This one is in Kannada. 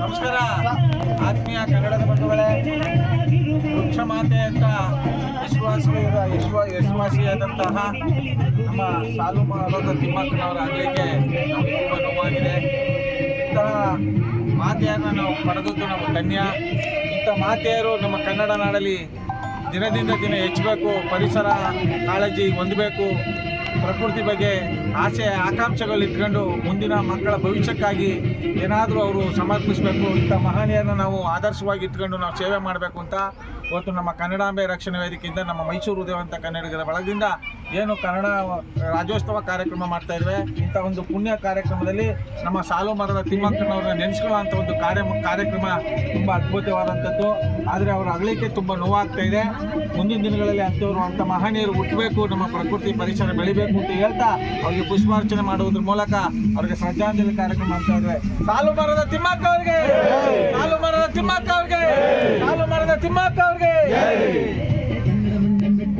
ನಮಸ್ಕಾರ. ಆತ್ಮೀಯ ಕನ್ನಡದ ಬಂಧುಗಳೇ, ವೃಕ್ಷ ಮಾತೆ ಅಂತ ವಿಶ್ವಾಸ ವಿಶ್ವ, ವಿಶ್ವಾಸಿಯಾದಂತಹ ನಮ್ಮ ಸಾಲು ಮರದ ತಿಮ್ಮಕ್ಕನವರ ಆಗಲಿಕ್ಕೆ ತುಂಬ ನೋವಾಗಿದೆ. ಇಂತಹ ಮಾತೆಯನ್ನು ನಾವು ಪಡೆದದ್ದು ನಮ್ಮ ಕನ್ಯಾ. ಇಂಥ ಮಾತೆಯರು ನಮ್ಮ ಕನ್ನಡ ನಾಡಲ್ಲಿ ದಿನದಿಂದ ದಿನ ಹೆಚ್ಚಬೇಕು, ಪರಿಸರ, ಕಾಳಜಿ ಹೊಂದಬೇಕು. ಪ್ರಕೃತಿ ಬಗ್ಗೆ ಆಸೆ, ಆಕಾಂಕ್ಷೆಗಳು ಇಟ್ಕೊಂಡು ಮುಂದಿನ ಮಕ್ಕಳ ಭವಿಷ್ಯಕ್ಕಾಗಿ ಏನಾದರೂ ಅವರು ಸಮರ್ಪಿಸಬೇಕು. ಇಂಥ ಮಹನೀಯರನ್ನ ನಾವು ಆದರ್ಶವಾಗಿ ಇಟ್ಕೊಂಡು ನಾವು ಸೇವೆ ಮಾಡಬೇಕು ಅಂತ ಇವತ್ತು ನಮ್ಮ ಕನ್ನಡಾಂಬೆ ರಕ್ಷಣಾ ವೇದಿಕೆಯಿಂದ ನಮ್ಮ ಮೈಸೂರು ಉದಯವಂತ ಕನ್ನಡಿಗರ ಬಳಗದಿಂದ ಏನು ಕನ್ನಡ ರಾಜ್ಯೋತ್ಸವ ಕಾರ್ಯಕ್ರಮ ಮಾಡ್ತಾ ಇದ್ವಿ, ಇಂಥ ಒಂದು ಪುಣ್ಯ ಕಾರ್ಯಕ್ರಮದಲ್ಲಿ ನಮ್ಮ ಸಾಲು ಮರದ ತಿಮ್ಮಕ್ಕನವ್ರನ್ನ ನೆನೆಸ್ಕೊಳ್ಳುವಂಥ ಒಂದು ಕಾರ್ಯ ಕಾರ್ಯಕ್ರಮ ತುಂಬ ಅದ್ಭುತವಾದಂಥದ್ದು. ಆದರೆ ಅವರ ಅಗಲಿಕೆ ತುಂಬ ನೋವಾಗ್ತಾ ಇದೆ. ಮುಂದಿನ ದಿನಗಳಲ್ಲಿ ಅಂಥವ್ರು ಅಂಥ ಮಹನೀಯರು ಹುಟ್ಟಬೇಕು, ನಮ್ಮ ಪ್ರಕೃತಿ ಪರಿಸರ ಬೆಳಿಬೇಕು ಅಂತ ಹೇಳ್ತಾ ಅವ್ರಿಗೆ ಪುಷ್ಪಾರ್ಚನೆ ಮಾಡುವುದ್ರ ಮೂಲಕ ಅವ್ರಿಗೆ ಶ್ರದ್ಧಾಂಜಲಿ ಕಾರ್ಯಕ್ರಮ ಮಾಡ್ತಾ ಇದ್ವಿ. ಸಾಲು ಮರದ ತಿಮ್ಮಕ್ಕ ಅವ್ರಿಗೆ ಸಾಲು ಮರದ ತಿಮ್ಮಕ್ಕ ಅವ್ರಿಗೆ ಸಾಲು ಮರದ ತಿಮ್ಮಕ್ಕ ಅವ್ರಿಗೆ